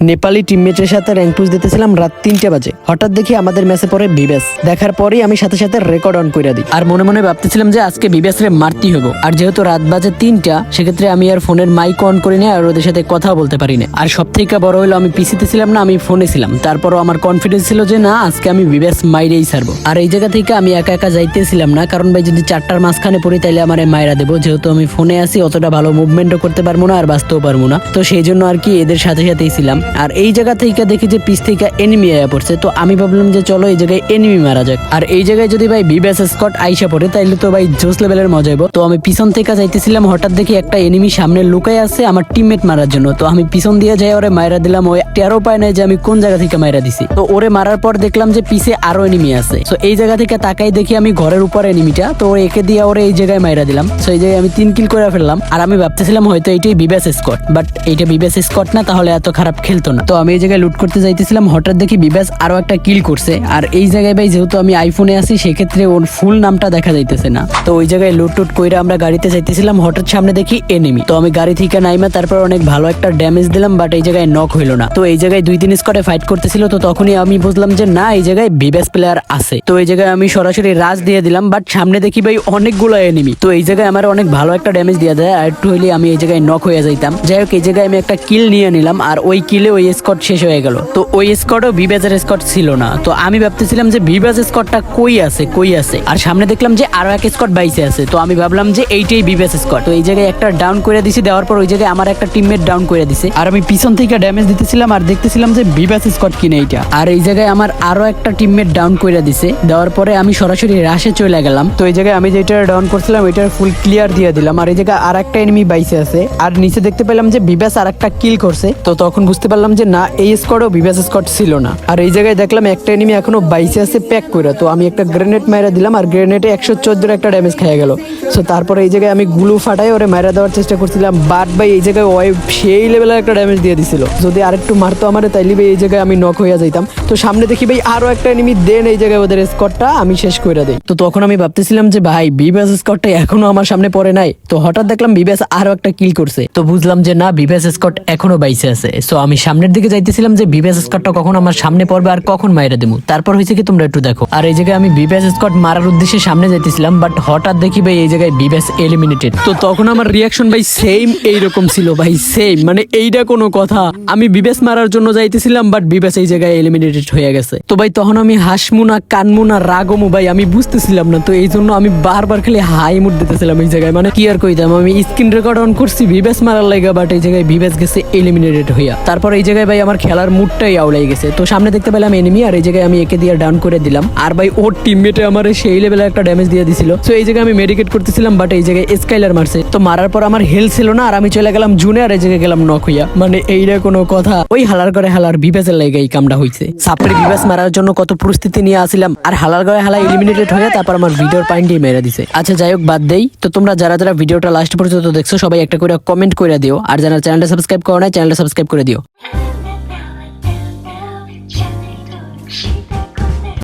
নেপালি টিমমেটের সাথে rank push দিতেছিলাম রাত তিনটে বাজে। হঠাৎ দেখি আমাদের ম্যাচে পরে বিবেস দেখার পরেই আমি সাথে সাথে রেকর্ড অন করে দিই। আর মনে মনে ভাবতেছিলাম যে আজকে বিবেস রে মারতেই হব। আর যেহেতু রাত বাজে তিনটা, সেক্ষেত্রে আমি আর ফোনের মাইক অন করি না আর ওদের সাথে কথা বলতে পারি না আর সব থেকে বড় হলো আমি পিসিতে ছিলাম না, আমি ফোনে ছিলাম। তারপরও আমার কনফিডেন্স ছিল যে না, আজকে আমি বিবেস মাইরেই ছাড়বো। আর এই জায়গা থেকে আমি একা একা যাইতেছিলাম না, কারণ ভাই যদি চারটার মাঝখানে পড়ি তাইলে আমার মায়েরা দেবো। যেহেতু আমি ফোনে আছি, অতটা ভালো মুভমেন্টও করতে পারব না আর বাঁচতেও পারব না। তো সেই জন্য আর কি এদের সাথে সাথেই ছিলাম। আর এই জায়গা থেকে দেখি যে পিস থেকে এনিমি আয়া পড়ছে। তো আমি ভাবলাম যে চলো এই জায়গায় এনিমি মারা যাক। আর এই জায়গায় যদি ভাই বিবেস স্কট আইসা পড়ে, তাইলে তো ভাই জোস লেভেলের মজা হইব। তো আমি পিছন থেকে যাইতেছিলাম, হঠাৎ দেখি একটা এনিমি সামনে লুকাই আছে আমার টিমমেট মারার জন্য। তো আমি পিছন দিয়ে যাই, ওরে মাইরা দিলাম, ওই টেরো পায় নাই যে আমি কোন জায়গা থেকে মাইরা দিছি। তো ওরে মারার পর দেখলাম যে পিছে আরও এনিমি আছে। তো এই জায়গা থেকে তাকাই দেখি আমি ঘরের উপর এনিমিটা তো একে দিয়ে ওরে এই জায়গায় মাইরা দিলাম। তো এই জায়গায় আমি তিন কিল করে ফেললাম। আর আমি ভাবতেছিলাম হয়তো এইটাই বিবেস স্কট বাট এইটা বিবেস স্কট না, তাহলে এত খারাপ খেলতো না। তো আমি এই জায়গায় লুট করতে যাইতেছিলাম, হঠাৎ দেখি বিবেস আরও একটা কিল করছে। আর এই জায়গায় ভাই, যেহেতু আমি আইফোনে আছি, সেক্ষেত্রে ওর ফুল নামটা দেখা যাইতেছে না। তো ওই জায়গায় লুট টুট কইরা আমরা গাড়িতে যাইতেছিলাম, হঠাৎ সামনে দেখি এনিমি তো আমি গাড়ি থেকে নাইমা, তারপর অনেক ভালো একটা ড্যামেজ দিলাম বাট এই জায়গায় নক হইল না। তো এই জায়গায় দুই তিন স্কোয়াডে ফাইট করতেছিল, তো তখনই আমি বুঝলাম যে না, এই জায়গায় বিবেস প্লেয়ার আছে। তো এই জায়গায় আমি সরাসরি রাজ দিয়ে দিলাম বাট সামনে দেখি ভাই, অনেকগুলো এনিমি তো এই জায়গায় আমার অনেক ভালো একটা ড্যামেজ দিয়ে দেয়, আর একটু হইলে আমি এই জায়গায় নক হয়ে যাইতাম। যাই হোক, এই জায়গায় আমি একটা কিল নিয়ে নিলাম, আর ওই কিলে ওই স্কট শেষ হয়ে গেল। তো ওই স্কটও বিবেজের স্কট ছিল না। তো আমি ভাবতেছিলাম যে বিবেজ স্কটটা কই আছে কই আছে? আর সামনে দেখলাম যে আরও এক স্কট বাইসে আছে। তো আমি ভাবলাম যে এইটাই বিবেস স্কট তো এই জায়গায় একটা ডাউন করে দিছি, দেওয়ার পর ওই জায়গায় আমার একটা টিমমেট ডাউন করে দিছে। আর আমি পিছন থেকে ড্যামেজ দিতেছিলাম আর দেখতেছিলাম যে বিবেস স্কট কিনে এইটা। আর এই জায়গায় আমার আরও একটা টিমমেট ডাউন করে দিছে। দেওয়ার পরে আমি সরাসরি রাশে চলে গেলাম। তো এই জায়গায় আমি যেটা ডাউন করছিলাম ওইটার ফুল ক্লিয়ার দিয়ে দিলাম। আর এই জায়গায় আর একটা এনিমি বাইসে আছে। আর নিচে দেখতে পেলাম যে বিবেস আর একটা কিল করছে। তো তখন বুঝতে পারলাম যে না, এই স্কোয়াডও বিবেস স্কোয়াড ছিল না। আর এই জায়গায় দেখলাম একটা এনিমি এখনও বাইসে আছে প্যাক করে তো আমি একটা গ্রেনেড মাইরা দিলাম আর গ্রেনেডে একশো চোদ্দোর একটা ড্যামেজ খেয়ে গেল। সো তারপরে এই জায়গায় আমি গুলু ফাটাই ওরে মাইরা দেওয়ার চেষ্টা করছিলাম বাট ভাই এই জায়গায় ওই সেই লেভেলের একটা ড্যামেজ দিয়ে দিছিল। যদি আরেকটু মারতো আমার, তাইলে ভাই এই জায়গায় আমি নক হইয়া যাইতাম। তো সামনে দেখি ভাই আরও একটা এনিমি দেন এই জায়গায় ওদের স্কটটা আমি শেষ করে দেই। তো তখন আমি ভাবতেছিলাম যে ভাই, বিবেস স্কটটা এখনও আমার সামনে পড়ে নাই। তো হঠাৎ দেখলাম বিবেস আরও একটা কিল করছে। তো বুঝলাম যে না, বিবেস স্কট এখনও বাইসে আছে। সো আমি সামনের দিকে যাইতেছিলাম যে বিবেস স্কটটা কখন আমার সামনে পড়বে আর কখন মাইরা দেবো তারপর হয়েছে কি তোমরা একটু দেখো। আর এই জায়গায় আমি বিবেস স্কট মারার উদ্দেশ্যে সামনে যাইতেছিলাম বাট হঠাৎ দেখি ভাই এই জায়গায় বিবেস এলিমিনেটেড তো তখন আমার রিয়াকশন ভাই সেম এইরকম ছিল ভাই সেম মানে এইটা কোনো কথা। আমি বিবেস মারার জন্য যাইতেছিলাম বাট বিবেস এই জায়গায় এলিমিনেটেড হয়ে গেছে। তো ভাই তখন আমি হাসমু না কানমু না রাগমু ভাই, আমি বুঝতেছিলাম না। তো এই জন্য আমি বারবার খালি হাই মুড দিতেছিলাম এই জায়গায়। মানে কি আর কইতাম, আমি স্ক্রিন রেকর্ড অন করছি বিবেস মারার লাগা বাট এই জায়গায় বিবেস গেছে এলিমিনেটেড হইয়া। তারপর এই জায়গায় ভাই আমার খেলার মুডটাই আউলাই গেছে। তো সামনে দেখতে পেলাম এনিমি আর এই জায়গায় আমি একে দিয়ে ডাউন করে দিলাম। আর ভাই, ওর টিমমেটে আমার সেই লেভেলে একটা ড্যামেজ দিয়ে দিছিল। তো এই জায়গায় আমি মেডিকেট করতেছিলাম বাট এই জায়গায় স্কাইলার মারছে। তো মারার পর আমার হেলথ ছিল না, আর আমি চলে গেলাম জুনে, আর এই জায়গায় গেলাম নক হইয়া। মানে এইটা কোনো কথা। ওই হালার করে হালার বিবেসের লাগে এই কামটা হইছে। সাপড়ি বিবেস মারার জন্য কত পরিস্থিতি নিয়ে আসিলাম, আর হালার করে হালা এলিমিনেটেড হয়ে তারপর আমার ভিডিওর পয়েন্ট দিয়ে মেরে দিছে। আচ্ছা যাই হোক, বাদ দেই। তো তোমরা যারা যারা ভিডিওটা লাস্ট পর্যন্ত দেখছ, সবাই একটা করে কমেন্ট করে দিও। আর যারা চ্যানেলটা সাবস্ক্রাইব করো না চ্যানেলটা সাবস্ক্রাইব করে দিও।